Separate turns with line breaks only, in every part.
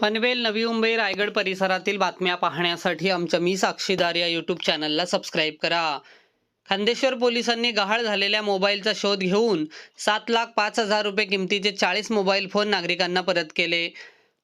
पनवेल नवी मुंबई रायगड परिसरातील बातम्या पाहण्यासाठी आमच्या मी साक्षीदार या यूट्यूब चॅनलला सबस्क्राईब करा. खांदेश्वर पोलिसांनी गहाळ झालेल्या मोबाईलचा शोध घेऊन सात लाख पाच हजार रुपये किमतीचे चाळीस मोबाईल फोन नागरिकांना परत केले.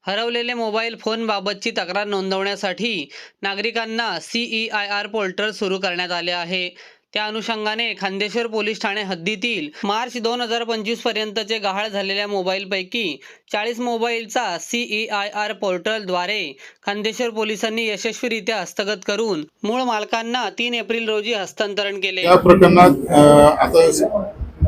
हरवलेले मोबाईल फोनबाबतची तक्रार नोंदवण्यासाठी नागरिकांना सीई आय आर पोर्टल सुरू करण्यात आले आहे. त्या अनुषंगाने खांदेश्वर पोलीस ठाणे हद्दीतील मार्च दोन हजार पंचवीस पर्यंतचे गहाळ झालेल्या मोबाईलपैकी चाळीस मोबाईलचा सीई आय आर पोर्टलद्वारे खांदेश्वर पोलिसांनी यशस्वीरित्या हस्तगत करून मूळ मालकांना तीन एप्रिल रोजी हस्तांतरण केले.
या प्रकरणात आता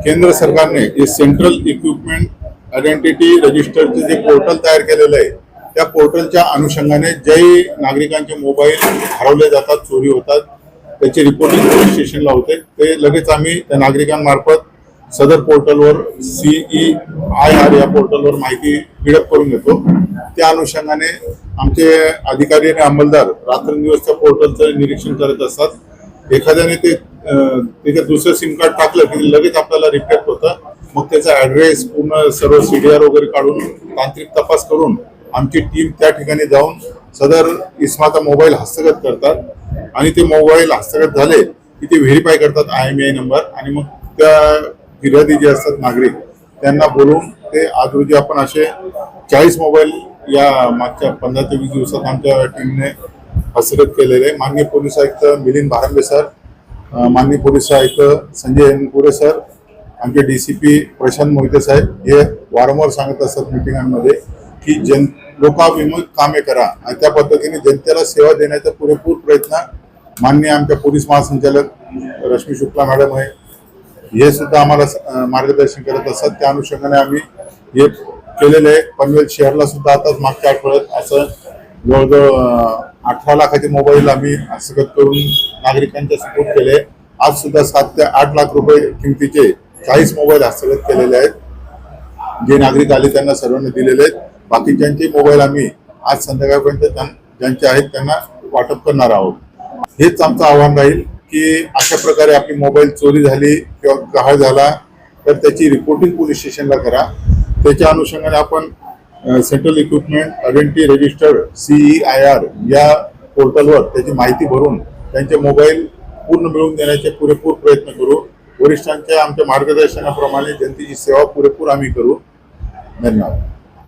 केंद्र सरकारने जे सेंट्रल इक्विपमेंट आयडेंटिटी रजिस्टरचे जे पोर्टल तयार केलेलं आहे त्या पोर्टलच्या अनुषंगाने जे नागरिकांचे मोबाईल हरवले जातात चोरी होतात त्याची रिपोर्टिंग पोलीस स्टेशनला होते. ते लगेच आम्ही त्या नागरिकांमार्फत सदर पोर्टलवर सीई आय आर या पोर्टलवर माहिती फिडअप करून घेतो. त्या अनुषंगाने आमचे अधिकारी आणि अंमलदार रात्रंदिवस त्या पोर्टलचं निरीक्षण करत असतात. एखाद्याने ते अं, त्याच्यात दुसरं सिम कार्ड टाकलं की लगेच आपल्याला रिफ्लेक्ट होतं. मग त्याचा ऍड्रेस पूर्ण सर्व सीडीआर वगैरे काढून तांत्रिक तपास करून आमची टीम त्या ठिकाणी जाऊन सदर इस्माचा मोबाईल हस्तगत करतात आणि ते मोबाईल हस्तगत झाले की ते व्हेरीफाय करतात आय एम आय नंबर आणि मग त्या फिर्यादी जे असतात नागरिक त्यांना बोलवून ते आज रोजी आपण असे चाळीस मोबाईल या मागच्या पंधरा ते वीस दिवसात आमच्या टीमने हस्तगत केलेले माननीय पोलीस आयुक्त मिलिंद भारंबे सर माननीय पोलीस आयुक्त संजय एनपुरे सर आमचे D C P Prashant Mohite साहेब हे वारंवार सांगत असतात मिटिंगांमध्ये की जन लोकाभिमुख कामे करा आणि त्या पद्धतीने जनतेला सेवा देण्याचा पुरेपूर प्रयत्न माननीय आमच्या पोलीस महासंचालक रश्मी शुक्ला मॅडम आहे. हे सुद्धा आम्हाला मार्गदर्शन करत असतात. त्या अनुषंगाने आम्ही हे केलेलं आहे. पनवेल शहरला सुद्धा आताच मागच्या आठवड्यात असं जवळजवळ अठरा लाखाचे मोबाईल आम्ही हस्तगत करून नागरिकांच्या सपोर्ट केले. आज सुद्धा सात ते आठ लाख रुपये किमतीचे चाळीस मोबाईल हस्तगत केलेले आहेत. जे नागरिक आले त्यांना सर्वांना दिलेले आहेत. बाकीच्यांचे मोबाईल आम्ही आज संध्याकाळपर्यंत त्यां- ज्यांचे आहेत त्यांना वाटप करणार आहोत. हेच आमचं आव्हान राहील की अशा प्रकारे आपली मोबाईल चोरी झाली किंवा गहाळ झाला तर त्याची रिपोर्टिंग पोलीस स्टेशनला करा. त्याच्या अनुषंगाने आपण central equipment identity register C E I R या पोर्टलवर त्याची माहिती भरून त्यांचे मोबाईल पूर्ण मिळवून देण्याचे पुरेपूर प्रयत्न करू. वरिष्ठांच्या आमच्या मार्गदर्शनाप्रमाणे जनतेची सेवा पुरेपूर आम्ही करू धन्यवाद.